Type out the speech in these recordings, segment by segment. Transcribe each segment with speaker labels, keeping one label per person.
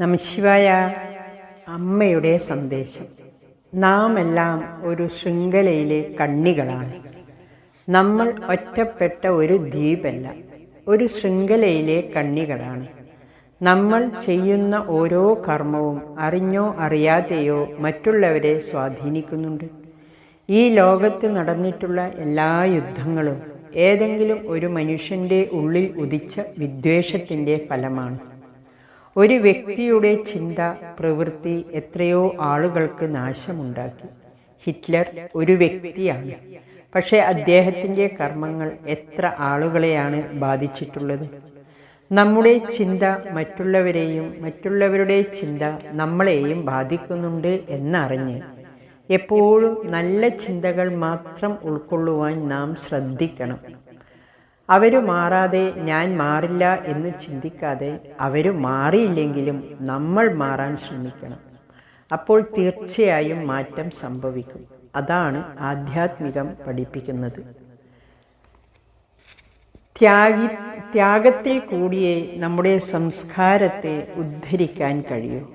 Speaker 1: നമശിവായ അമ്മയുടെ സന്ദേശം. നാം എല്ലാം ഒരു ശൃംഖലയിലെ കണ്ണികളാണ്. നമ്മൾ ഒറ്റപ്പെട്ട ഒരു ദ്വീപല്ല ഒരു ശൃംഖലയിലെ കണ്ണികളാണ്. നമ്മൾ ചെയ്യുന്ന ഓരോ കർമ്മവും അറിഞ്ഞോ അറിയാതെയോ മറ്റുള്ളവരെ സ്വാധീനിക്കുന്നുണ്ട്. ഈ ലോകത്ത് നടന്നിട്ടുള്ള എല്ലാ യുദ്ധങ്ങളും ഏതെങ്കിലും ഒരു മനുഷ്യന്റെ ഉള്ളിൽ ഉദിച്ച വിദ്വേഷത്തിന്റെ ഫലമാണ്. ഒരു വ്യക്തിയുടെ ചിന്ത പ്രവൃത്തി എത്രയോ ആളുകൾക്ക് നാശമുണ്ടാക്കി. ഹിറ്റ്ലർ ഒരു വ്യക്തിയാണ്. പക്ഷേ അദ്ദേഹത്തിന്റെ കർമ്മങ്ങൾ എത്ര ആളുകളെയാണ് ബാധിച്ചിട്ടുള്ളത്? നമ്മുടെ ചിന്ത മറ്റുള്ളവരെയും മറ്റുള്ളവരുടെ ചിന്ത നമ്മളെയും ബാധിക്കുന്നുണ്ട് എന്നറിഞ്ഞ് എപ്പോഴും നല്ല ചിന്തകൾ മാത്രം ഉൾക്കൊള്ളുവാൻ നാം ശ്രദ്ധിക്കണം. അവർ മാറാതെ ഞാൻ മാറില്ല എന്ന് ചിന്തിക്കാതെ അവരു മാറിയില്ലെങ്കിലും നമ്മൾ മാറാൻ ശ്രമിക്കണം. അപ്പോൾ തീർച്ചയായും മാറ്റം സംഭവിക്കും. അതാണ് ആധ്യാത്മികം പഠിപ്പിക്കുന്നത്. ത്യാഗി ത്യാഗത്തിൽ കൂടിയേ നമ്മുടെ സംസ്കാരത്തെ ഉദ്ധരിക്കാൻ കഴിയൂ.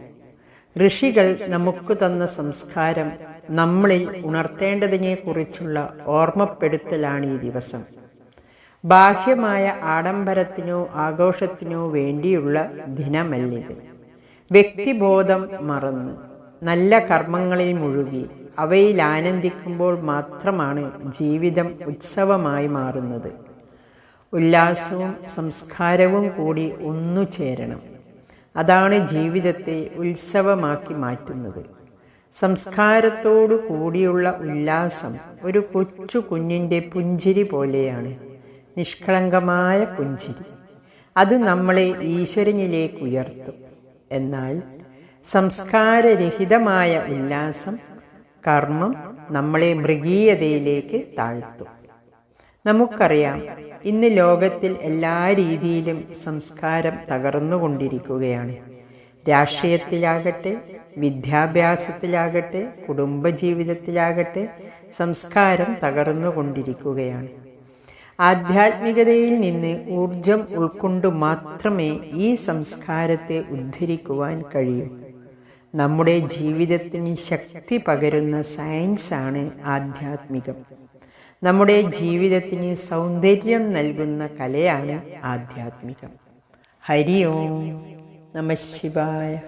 Speaker 1: ഋഷികൾ നമുക്ക് തന്ന സംസ്കാരം നമ്മളിൽ ഉണർത്തേണ്ടതിനെക്കുറിച്ചുള്ള ഓർമ്മപ്പെടുത്തലാണ് ഈ ദിവസം. ബാഹ്യമായ ആഡംബരത്തിനോ ആഘോഷത്തിനോ വേണ്ടിയുള്ള ദിനമല്ലിത്. വ്യക്തിബോധം മറന്ന് നല്ല കർമ്മങ്ങളിൽ മുഴുകി അവയിൽ ആനന്ദിക്കുമ്പോൾ മാത്രമാണ് ജീവിതം ഉത്സവമായി മാറുന്നത്. ഉല്ലാസവും സംസ്കാരവും കൂടി ഒന്നു ചേരണം. അതാണ് ജീവിതത്തെ ഉത്സവമാക്കി മാറ്റുന്നത്. സംസ്കാരത്തോടു കൂടിയുള്ള ഉല്ലാസം ഒരു കൊച്ചു കുഞ്ഞിന്റെ പുഞ്ചിരി പോലെയാണ്. നിഷ്കളങ്കമായ പുഞ്ചിരി. അത് നമ്മളെ ഈശ്വരനിലേക്ക് ഉയർത്തും. എന്നാൽ സംസ്കാരരഹിതമായ ഉല്ലാസം കർമ്മം നമ്മളെ മൃഗീയതയിലേക്ക് താഴ്ത്തും. നമുക്കറിയാം ഇന്ന് ലോകത്തിൽ എല്ലാ രീതിയിലും സംസ്കാരം തകർന്നുകൊണ്ടിരിക്കുകയാണ്. രാഷ്ട്രീയത്തിലാകട്ടെ വിദ്യാഭ്യാസത്തിലാകട്ടെ കുടുംബജീവിതത്തിലാകട്ടെ സംസ്കാരം തകർന്നുകൊണ്ടിരിക്കുകയാണ്. ആധ്യാത്മികതയിൽ നിന്ന് ഊർജം ഉൾക്കൊണ്ടു മാത്രമേ ഈ സംസ്കാരത്തെ ഉദ്ധരിക്കുവാൻ കഴിയൂ. നമ്മുടെ ജീവിതത്തിന് ശക്തി പകരുന്ന സയൻസാണ് ആധ്യാത്മികം. നമ്മുടെ ജീവിതത്തിന് സൗന്ദര്യം നൽകുന്ന കലയാണ് ആധ്യാത്മികം. ഹരി ഓം നമ ശിവായ.